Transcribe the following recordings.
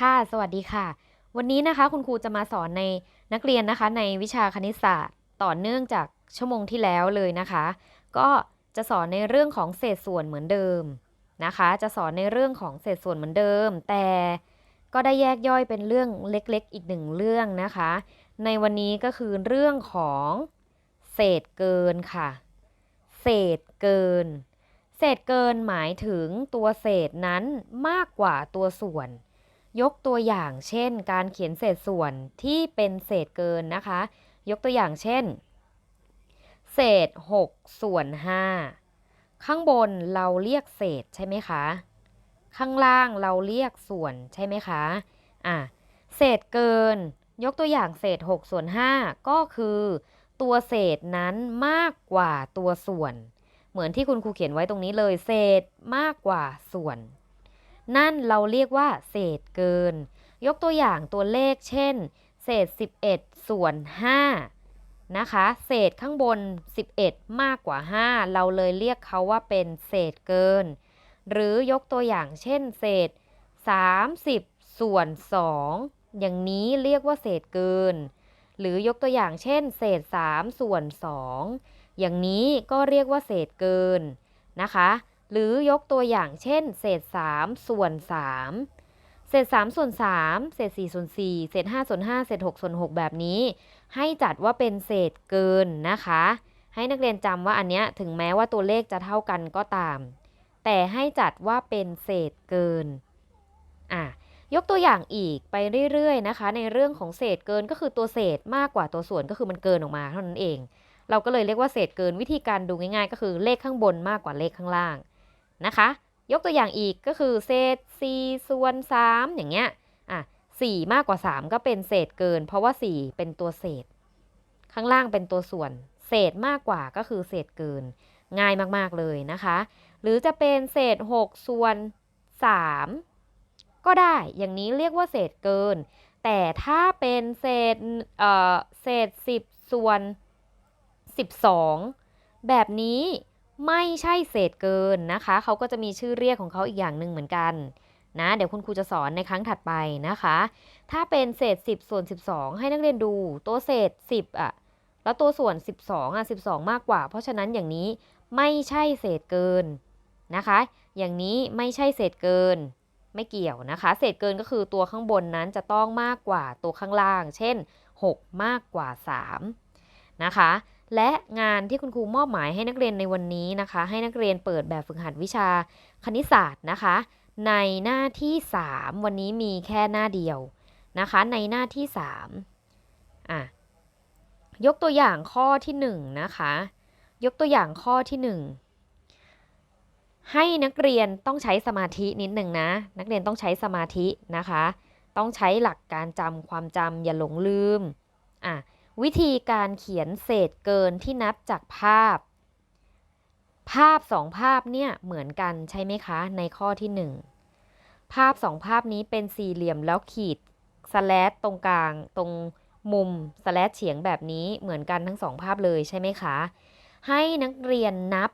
ค่ะ สวัสดีค่ะ วันนี้นะคะคุณครูจะมาสอนในนักเรียนนะคะ ในวิชาคณิตศาสตร์ ต่อเนื่องจากชั่วโมงที่แล้วเลยนะคะ ก็จะสอนในเรื่องของเศษส่วนเหมือนเดิมนะคะ จะสอนในเรื่องของเศษส่วนเหมือนเดิม แต่ก็ได้แยกย่อยเป็นเรื่องเล็กๆ อีกหนึ่งเรื่องนะคะ ในวันนี้ก็คือเรื่องของเศษเกินค่ะ เศษเกิน เศษเกินหมายถึงตัวเศษนั้นมากกว่าตัวส่วน ยกตัวอย่างเช่น การเขียนเศษส่วนที่เป็นเศษเกินนะคะ ยกตัวอย่างเช่น เศษ 6 ส่วน 5 ข้างบนเราเรียกเศษใช่ไหมคะ ข้างล่างเราเรียกส่วนใช่ไหมคะอะเศษเกิน ยกตัวอย่างเศษ 6 ส่วน 5 ก็คือ ตัวเศษนั้นมากกว่าตัวส่วน เหมือนที่คุณครูเขียนไว้ตรงนี้เลยเศษมากกว่าส่วน นั่นเราเรียกว่าเศษเกิน ยกตัวอย่างตัวเลขเช่น เศษ 11 ส่วน 5 นะคะ เศษข้างบน 11 มากกว่า 5 เราเลยเรียกเขาว่าเป็นเศษเกิน หรือยกตัวอย่างเช่น เศษ 30 ส่วน 2 อย่างนี้เรียกว่าเศษเกิน หรือยกตัวอย่างเช่น เศษ 3 ส่วน 2 อย่างนี้ก็เรียกว่าเศษเกินนะคะ หรือยกตัวอย่างเช่น เศษ 3 ส่วน 3 เศษ 3 ส่วน 3 เศษ 4 ส่วน 4 เศษ 5 ส่วน 5 เศษ 6 ส่วน 6 แบบนี้ ให้จัดว่าเป็นเศษเกินนะคะ ให้นักเรียนจำว่าอันเนี้ยถึงแม้ว่าตัวเลขจะเท่ากันก็ตาม แต่ให้จัดว่าเป็นเศษเกินอะยกตัวอย่างอีกไปเรื่อยๆนะคะ ในเรื่องของเศษเกินก็คือตัวเศษมากกว่าตัวส่วนก็คือมันเกินออกมาเท่านั้นเอง เราก็เลยเรียกว่าเศษเกินวิธีการดูง่ายๆ ก็คือเลขข้างบนมากกว่าเลขข้างล่าง นะคะ ยกตัวอย่างอีกก็คือเศษ4ส่วน3อย่างเงี้ยอะ4มากกว่า 3 ก็เป็นเศษเกิน เพราะว่า 4 เป็นตัวเศษ ข้างล่างเป็นตัวส่วน เศษมากกว่าก็คือเศษเกิน ง่ายมากๆเลยนะคะ หรือจะเป็นเศษ 6 ส่วน 3 ก็ได้ อย่างนี้เรียกว่าเศษเกิน แต่ถ้าเป็นเศษเอ่อเศษ 10 ส่วน 12 แบบนี้ ไม่ใช่เศษเกินนะคะ เขาก็จะมีชื่อเรียกของเขาอีกอย่างหนึ่งเหมือนกันนะเดี๋ยวคุณครูจะสอนในครั้งถัดไปนะคะ ถ้าเป็นเศษ 10 ส่วน 12 ให้นักเรียนดูตัวเศษ 10อะแล้วตัวส่วน 12อะ12 มากกว่า เพราะฉะนั้นอย่างนี้ไม่ใช่เศษเกินนะคะ อย่างนี้ไม่ใช่เศษเกิน ไม่เกี่ยวนะคะ เศษเกินก็คือตัวข้างบนนั้นจะต้องมากกว่าตัวข้างล่าง เช่น 6 มากกว่า 3 นะคะ และงานที่คุณครูมอบหมายให้นักเรียนในวันนี้นะคะ ให้นักเรียนเปิดแบบฝึกหัดวิชาคณิตศาสตร์นะคะ ในหน้าที่ 3 วันนี้มีแค่หน้าเดียวนะคะ ในหน้าที่3อะยกตัวอย่างข้อที่ 1 นะคะ ยกตัวอย่างข้อที่ 1 ให้นักเรียนต้องใช้สมาธินิดหนึ่งนะ นักเรียนต้องใช้สมาธินะคะ ต้องใช้หลักการจำความจำอย่าหลงลืมอะ วิธีการเขียนเศษเกินที่นับจากภาพ ภาพสองภาพเนี่ยเหมือนกันใช่ไหมคะ ในข้อที่ 1 ภาพสองภาพนี้เป็นสี่เหลี่ยมแล้วขีดสแลดตรงกลางตรงมุมสแลดเฉียงแบบนี้เหมือนกันทั้งสองภาพเลยใช่ไหมคะ ให้นักเรียนนับ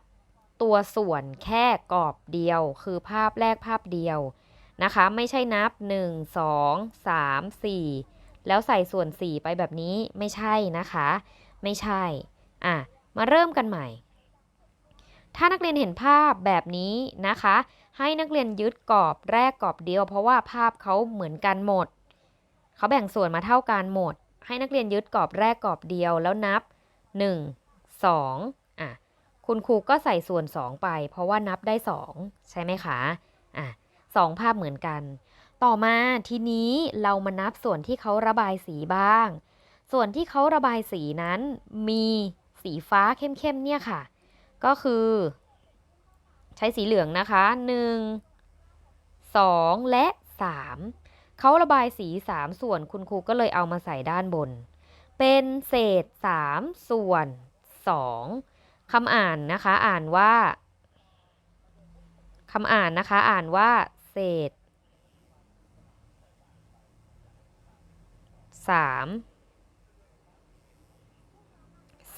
ตัวส่วนแค่กรอบเดียว คือภาพแรกภาพเดียวนะคะ ไม่ใช่นับ 1 2 3 4 แล้วใส่ส่วน 4 ไปแบบนี้ไม่ใช่นะคะ ไม่ใช่ อะ มาเริ่มกันใหม่ ถ้านักเรียนเห็นภาพแบบนี้นะคะ ให้นักเรียนยึดกรอบแรกกรอบเดียว เพราะว่าภาพเขาเหมือนกันหมด เขาแบ่งส่วนมาเท่ากันหมด ให้นักเรียนยึดกรอบแรกกรอบเดียวแล้วนับ 1 2อะ คุณครูก็ใส่ส่วน 2 ไป เพราะว่านับได้ 2 ใช่ไหมคะ อะสองภาพเหมือนกัน ต่อมาทีนี้เรามานับส่วนที่เขาระบายสีบ้าง ส่วนที่เขาระบายสีนั้น มีสีฟ้าเข้มๆเนี่ยค่ะ ก็คือ ใช้สีเหลืองนะคะ 1 2 และ 3 เขาระบายสี 3 ส่วนคุณครูก็เลยเอามาใส่ด้านบน เป็นเศษ 3 ส่วน 2คำอ่านนะคะ อ่านว่าคำอ่านนะคะ อ่านว่า เศษ 3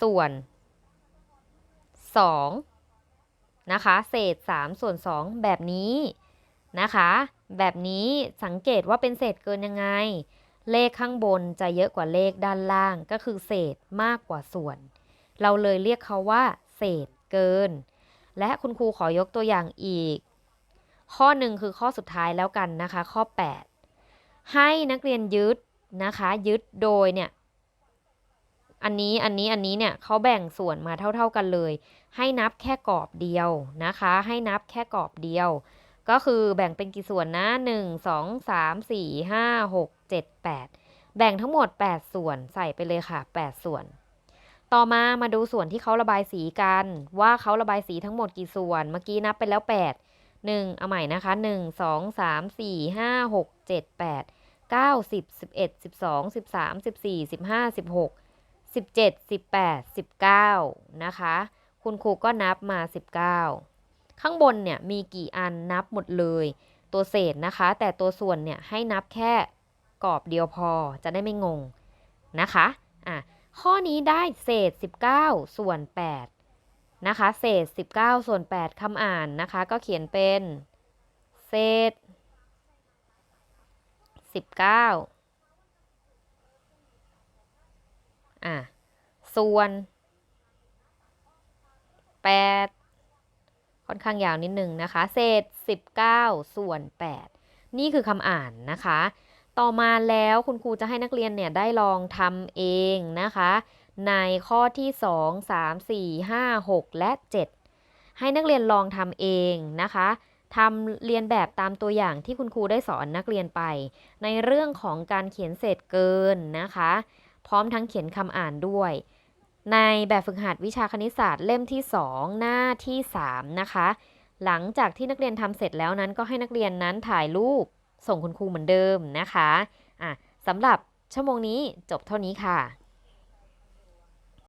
ส่วน2นะคะ เศษ3ส่วน2แบบนี้นะคะ แบบนี้สังเกตว่าเป็นเศษเกินยังไง เลขข้างบนจะเยอะกว่าเลขด้านล่างก็คือเศษมากกว่าส่วน เราเลยเรียกเขาว่า เศษเกิน และคุณครูขอยกตัวอย่างอีก ข้อหนึ่งคือข้อสุดท้ายแล้วกันนะคะ ข้อ 8 ให้นักเรียนยึด นะคะยึดโดยเนี่ยอันนี้อันนี้อันนี้เนี่ยเขาแบ่งส่วนมาเท่า ๆกันเลย ให้นับแค่กรอบเดียวนะคะ ให้นับแค่กรอบเดียว ก็คือแบ่งเป็นกี่ส่วนนะ1 2 3 4 5 6 7 8 แบ่งทั้งหมด 8 ส่วนใส่ไปเลยค่ะ 8 ส่วน ต่อมามาดูส่วนที่เขาระบายสีกัน ว่าเขาระบายสีทั้งหมดกี่ส่วน เมื่อกี้นับไปแล้ว 8 1 เอาใหม่นะคะ 1 2 3 4 5 6 7 8 9 10 11 12 13 14 15 16 17 18 19นะคะ คุณครูก็นับมา19ข้างบนเนี่ยมีกี่อันนับหมดเลย ตัวเศษนะคะ แต่ตัวส่วนเนี่ยให้นับแค่กรอบเดียวพอจะได้ไม่งงนะคะอะข้อนี้ได้เศษ 19 ส่วน 8 นะคะ เศษ 19 ส่วน 8คำอ่านนะคะ ก็เขียนเป็น เศษ 19อะ ส่วน8ค่อนข้างยาวนิดนึงนะคะ เศษ19ส่วน8นี่คือคำอ่านนะคะ ต่อมาแล้วคุณครูจะให้นักเรียนเนี่ยได้ลองทำเองนะคะ ในข้อที่2 3 4 5 6และ7ให้นักเรียนลองทำเองนะคะ ทำเรียนแบบตามตัวอย่างที่คุณครูได้สอนนักเรียนไป ในเรื่องของการเขียนเศษเกินนะคะ พร้อมทั้งเขียนคำอ่านด้วย ในแบบฝึกหัดวิชาคณิตศาสตร์เล่มที่ 2 หน้าที่ 3 นะคะ หลังจากที่นักเรียนทำเสร็จแล้วนั้นก็ให้นักเรียนนั้นถ่ายรูป ส่งคุณครูเหมือนเดิมนะคะอะสำหรับชั่วโมงนี้จบเท่านี้ค่ะ